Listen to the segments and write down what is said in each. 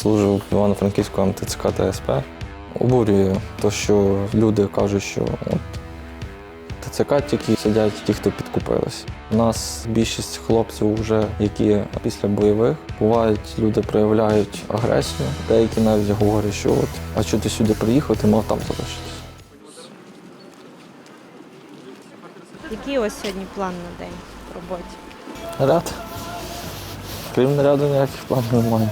служив в Івано-Франківському МТЦК та СП. Обурює те, що люди кажуть, що от, ТЦК тільки сидять ті, хто підкупились. У нас більшість хлопців, вже, які після бойових бувають, люди проявляють агресію. Деякі навіть говорять, що от, а що ти сюди приїхав, ти мав там залишитися. Який у вас сьогодні план на день в роботі? Наряд. Крім наряду ніяких планів немає.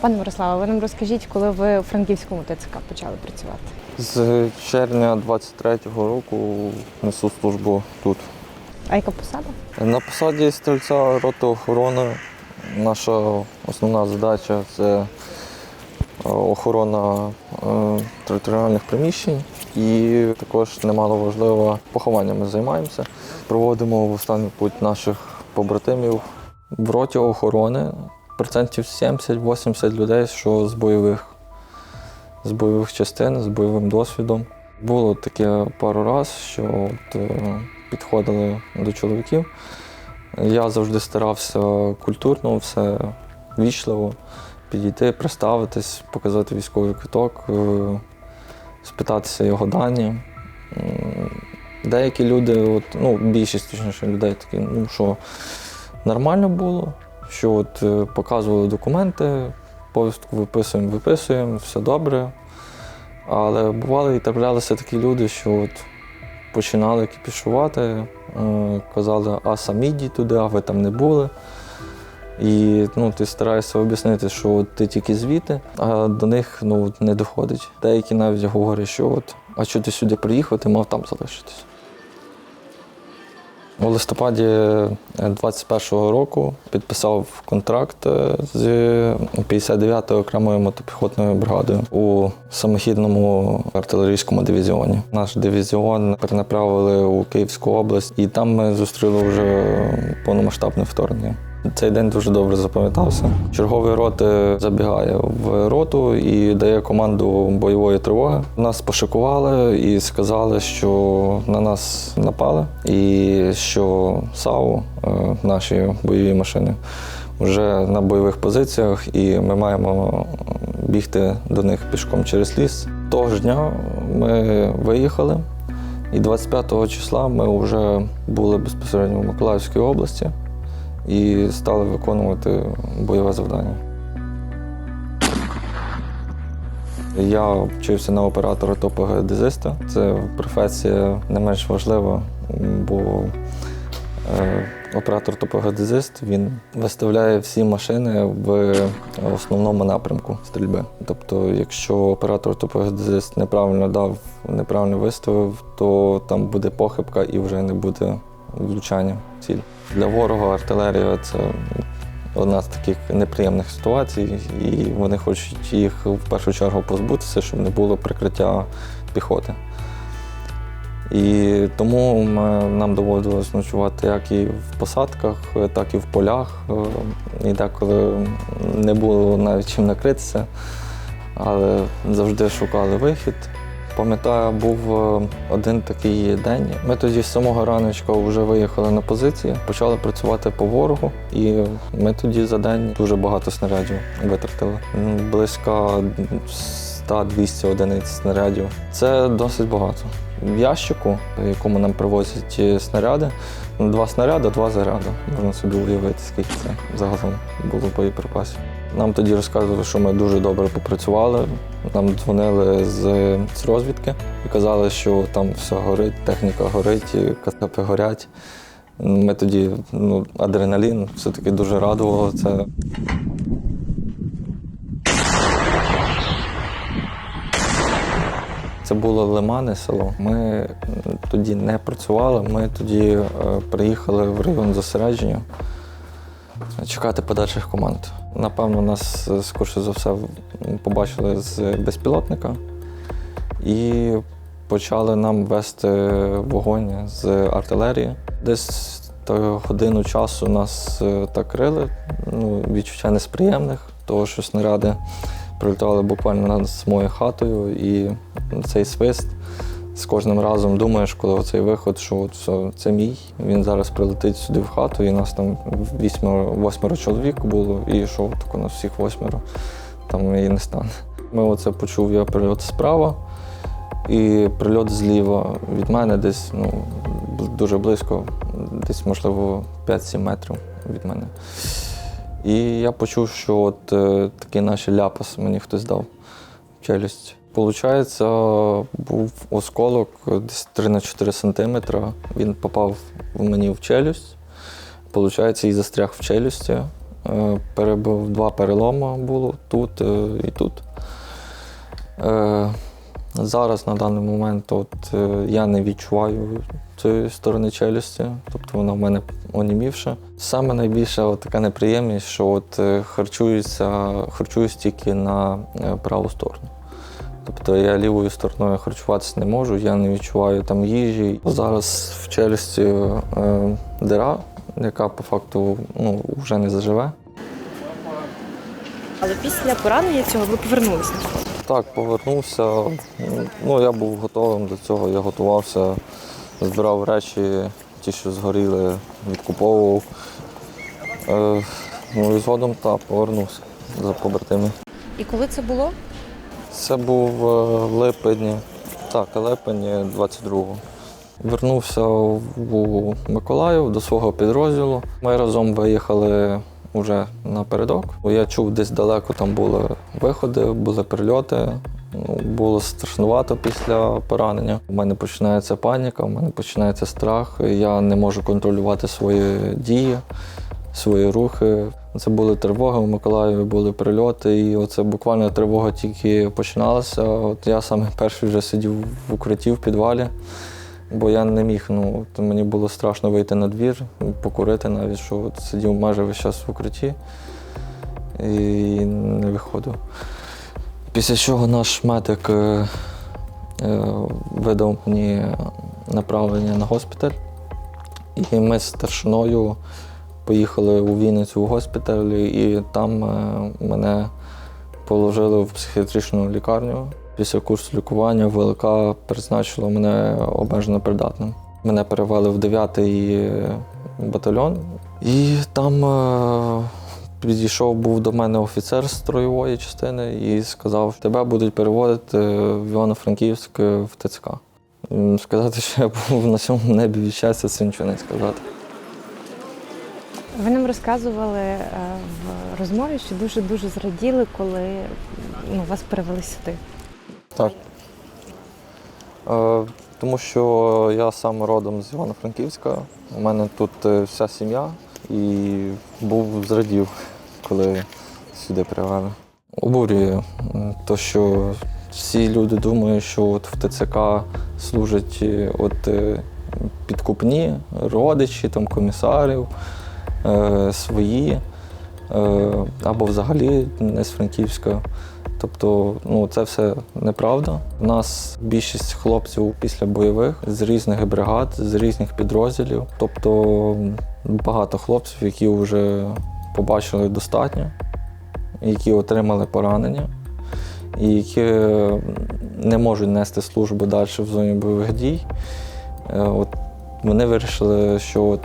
Пане Мирославе, ви нам розкажіть, коли ви у Франківському ТЦК почали працювати? З червня 23-го року несу службу тут. А яка посада? На посаді стрільця роти охорони наша основна задача це е, охорона е, територіальних приміщень і також немало важливо похованнями займаємося. Проводимо в останній путь наших побратимів в роті охорони. Процентів 70-80 людей, що з бойових, з бойових частин, з бойовим досвідом. Було таке пару разів, що от, е, підходили до чоловіків. Я завжди старався культурно, все вічливо підійти, представитись, показати військовий квиток, е, спитатися його дані. Деякі люди, от, ну, більшість точніше людей такі, ну що нормально було, що от е, показували документи, повістку виписуємо, виписуємо, все добре. Але бували і траплялися такі люди, що от починали кіпішувати, е, казали, а самі йдіть туди, а ви там не були. І ну, ти стараєшся об'яснити, що от ти тільки звідти, а до них ну, не доходить. Деякі навіть говорять, що от, а що ти сюди приїхав, ти мав там залишитись. У листопаді 21-го року підписав контракт е, з 59-ю окремою мотопіхотною бригадою у самохідному артилерійському дивізіоні. Наш дивізіон перенаправили у Київську область, і там ми зустріли вже повномасштабне вторгнення. Цей день дуже добре запам'ятався. Черговий роти забігає в роту і дає команду бойової тривоги. Нас пошикували і сказали, що на нас напали, і що САУ, е, наші бойові машини, вже на бойових позиціях, і ми маємо бігти до них пішком через ліс. Того ж дня ми виїхали, і 25 числа ми вже були безпосередньо в Миколаївській області і стали виконувати бойове завдання. Я вчився на оператора топогеодезиста. Це професія не менш важлива, бо е, оператор топогеодезист він виставляє всі машини в основному напрямку стрільби. Тобто, якщо оператор топогеодезист неправильно дав, неправильно виставив, то там буде похибка і вже не буде влучання в ціль. Для ворога артилерія це одна з таких неприємних ситуацій, і вони хочуть їх в першу чергу позбутися, щоб не було прикриття піхоти. І тому ми, нам доводилось ночувати як і в посадках, так і в полях. І деколи не було навіть чим накритися, але завжди шукали вихід. Пам'ятаю, був е, один такий день. Ми тоді з самого раночка вже виїхали на позиції, почали працювати по ворогу, і ми тоді за день дуже багато снарядів витратили. Близько 100-200 одиниць снарядів. Це досить багато. В ящику, в якому нам привозять снаряди, два снаряди, два заряди. Можна собі уявити, скільки це загалом було боєприпасів. Нам тоді розказували, що ми дуже добре попрацювали. Нам дзвонили з, з розвідки і казали, що там все горить, техніка горить, і кацапи горять. Ми тоді, ну, адреналін, все-таки дуже радувало це. Це було Лимани село. Ми тоді не працювали, ми тоді е, приїхали в район зосередження чекати подальших команд. Напевно, нас е, скоріше за все побачили з безпілотника і почали нам вести вогонь з артилерії. Десь та годину часу нас е, так крили. Ну, відчуття несприємних, того що снаряди прилітали буквально над самою хатою, і цей свист. З кожним разом думаєш, коли оцей виход, що от все, це мій, він зараз прилетить сюди в хату, і нас там вісьмеро, восьмеро чоловік було, і що от у нас всіх восьмеро там і не стане. Ми оце почув я прильот справа і прильот зліва від мене десь ну, дуже близько, десь, можливо, 5-7 метрів від мене. І я почув, що от е, такий наш ляпас мені хтось дав челюсть. Получається, був осколок десь 3 на 4 сантиметри. Він попав в мені в челюсть. Получається, і застряг в челюсті. Е, Перебив два переломи було тут е, і тут. Е, Зараз на даний момент от, я не відчуваю цієї сторони челюсті, тобто вона в мене онімівша. Саме найбільша от така неприємність, що от харчуюся, харчуюсь тільки на праву сторону. Тобто я лівою стороною харчуватися не можу, я не відчуваю там їжі. Зараз в челюсті е, дира, яка по факту ну, вже не заживе. Але після поранення цього ви повернулися. Так, повернувся. Ну, я був готовим до цього, я готувався, збирав речі, ті, що згоріли, відкуповував. Е, ну і згодом так, повернувся за побратими. І коли це було? Це був е, в липені, так, липень 22-го. Вернувся у Миколаїв до свого підрозділу. Ми разом виїхали вже напередок. Я чув, десь далеко там були виходи, були прильоти. Ну, Було страшнувато після поранення. У мене починається паніка, у мене починається страх. Я не можу контролювати свої дії, свої рухи. Це були тривоги в Миколаєві, були прильоти, і оце буквально тривога тільки починалася. От я саме перший вже сидів в укритті в підвалі, бо я не міг. Ну, мені було страшно вийти на двір, покурити навіть, що от сидів майже весь час в укритті і не виходив. Після чого наш медик е, е, видав мені направлення на госпіталь, і ми з старшиною поїхали у Вінницю в госпіталь, і там е, мене положили в психіатричну лікарню. Після курсу лікування ВЛК призначило мене обмежено придатним. Мене перевели в 9-й батальйон, і там е, підійшов був до мене офіцер з строєвої частини і сказав, тебе будуть переводити в Івано-Франківськ е, в ТЦК. Сказати, що я був на цьому небі від щастя, це нічого не сказати. Ви нам розказували е, в розмові, що дуже дуже зраділи, коли ну, вас перевели сюди. Так. Е, тому що я сам родом з Івано-Франківська. У мене тут е, вся сім'я і був зрадів, коли сюди привели. Обурює то, що всі люди думають, що от в ТЦК служать е, от, підкупні родичі, там, комісарів, свої, е, або взагалі не з Франківська. Тобто, ну це все неправда. У нас більшість хлопців після бойових з різних бригад, з різних підрозділів. Тобто багато хлопців, які вже побачили достатньо, які отримали поранення, і які е, не можуть нести службу далі в зоні бойових дій. Е, От вони вирішили, що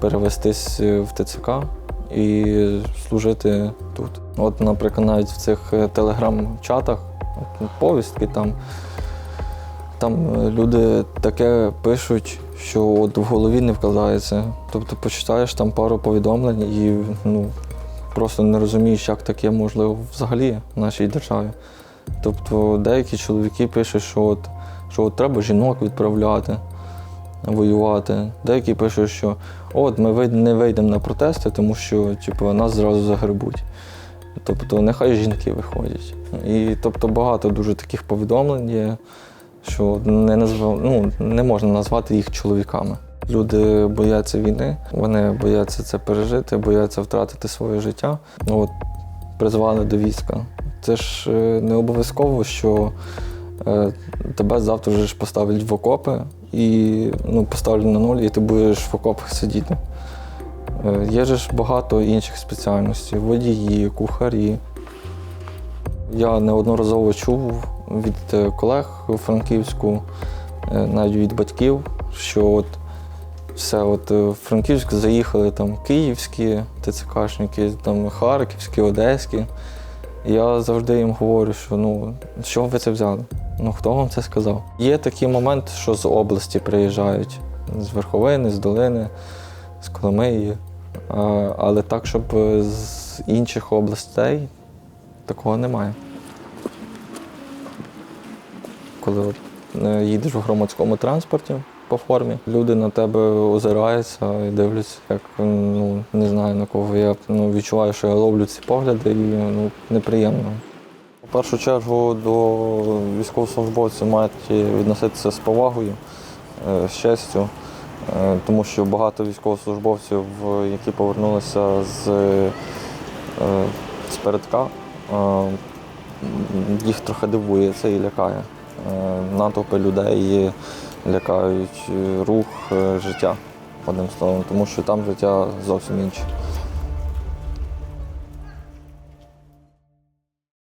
перевестись в ТЦК і служити тут. От, наприклад, навіть в цих е, телеграм-чатах, повістки там, там е, люди таке пишуть, що от в голові не вкладається. Тобто почитаєш там пару повідомлень і ну, просто не розумієш, як таке можливо взагалі в нашій державі. Тобто деякі чоловіки пишуть, що от, що от треба жінок відправляти воювати. Деякі пишуть, що от ми не вийдемо на протести, тому що типу, нас зразу загребуть. Тобто нехай жінки виходять. І тобто багато дуже таких повідомлень є, що не, назва, ну, не можна назвати їх чоловіками. Люди бояться війни, вони бояться це пережити, бояться втратити своє життя. От, призвали до війська. Це ж е, не обов'язково, що е, тебе завтра вже ж поставлять в окопи і ну, поставлять на нуль, і ти будеш в окопах сидіти. Е, Є ж багато інших спеціальностей: водії, кухарі. Я неодноразово чув від е, колег у Франківську, е, навіть від батьків, що от все, от в Франківськ заїхали там київські ТЦКшники, там харківські, одеські. Я завжди їм говорю, що ну, з чого ви це взяли? Ну хто вам це сказав? Є такий момент, що з області приїжджають, з верховини, з долини, з Коломиї. Але так, щоб з інших областей такого немає. Коли е, їдеш в громадському транспорті по формі, люди на тебе озираються і дивляться, як ну не знаю на кого. Я ну, відчуваю, що я ловлю ці погляди і ну, неприємно. Першу чергу до військовослужбовців мають відноситися з повагою, е, з честю, е, тому що багато військовослужбовців, е, які повернулися з, з передка, їх трохи дивує це і лякає. Натовпи людей лякають рух, життя, одним словом, тому що там життя зовсім інше.